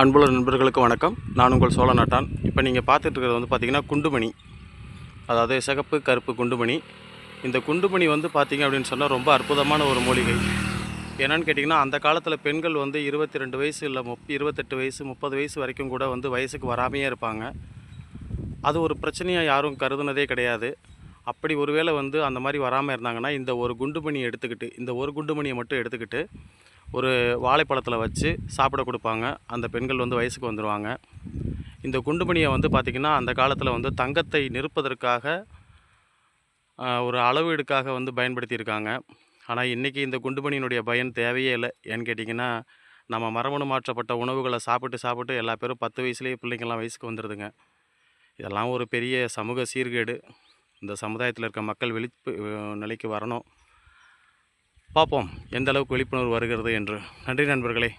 அன்புள்ள நண்பர்களுக்கு வணக்கம். நான் உங்கள் சோழ நாட்டான். இப்போ நீங்கள் பார்த்துட்ருக்கிறது வந்து பார்த்திங்கன்னா குண்டுமணி. அதாவது சிகப்பு கருப்பு குண்டுமணி. இந்த குண்டுமணி வந்து பார்த்திங்க அப்படின்னு சொன்னால் ரொம்ப அற்புதமான ஒரு மூலிகை. என்னன்னு கேட்டிங்கன்னா அந்த காலத்தில் பெண்கள் வந்து இருபத்தி ரெண்டு வயசு இல்லை முப் இருபத்தெட்டு வயசு முப்பது வயசு வரைக்கும் கூட வந்து வயசுக்கு வராமையே இருப்பாங்க. அது ஒரு பிரச்சனையாக யாரும் கருதுனதே கிடையாது. அப்படி ஒருவேளை வந்து அந்த மாதிரி வராமல் இருந்தாங்கன்னா இந்த ஒரு குண்டுமணியை எடுத்துக்கிட்டு இந்த ஒரு குண்டுமணியை மட்டும் எடுத்துக்கிட்டு ஒரு வாழைப்பழத்தில் வச்சு சாப்பிட கொடுப்பாங்க. அந்த பெண்கள் வந்து வயசுக்கு வந்துடுவாங்க இந்த குண்டுமணியை வந்து பார்த்திங்கன்னா அந்த காலத்தில் வந்து தங்கத்தை நிறுப்பதற்காக ஒரு அளவீடுக்காக வந்து பயன்படுத்தியிருக்காங்க. ஆனால் இன்றைக்கி இந்த குண்டுமணியினுடைய பயன் தேவையே இல்லை. ஏன்னு கேட்டிங்கன்னா நம்ம மரபணு மாற்றப்பட்ட உணவுகளை சாப்பிட்டு சாப்பிட்டு எல்லா பேரும் பத்து வயசுலேயே பிள்ளைங்கள்லாம் வயசுக்கு வந்துடுதுங்க இதெல்லாம் ஒரு பெரிய சமூக சீர்கேடு. இந்த சமுதாயத்தில் இருக்க மக்கள் விழிப்பு நிலைக்கு வரணும். பார்ப்போம் எந்த அளவுக்கு விழிப்புணர்வு வருகிறது என்று. நன்றி நண்பர்களே.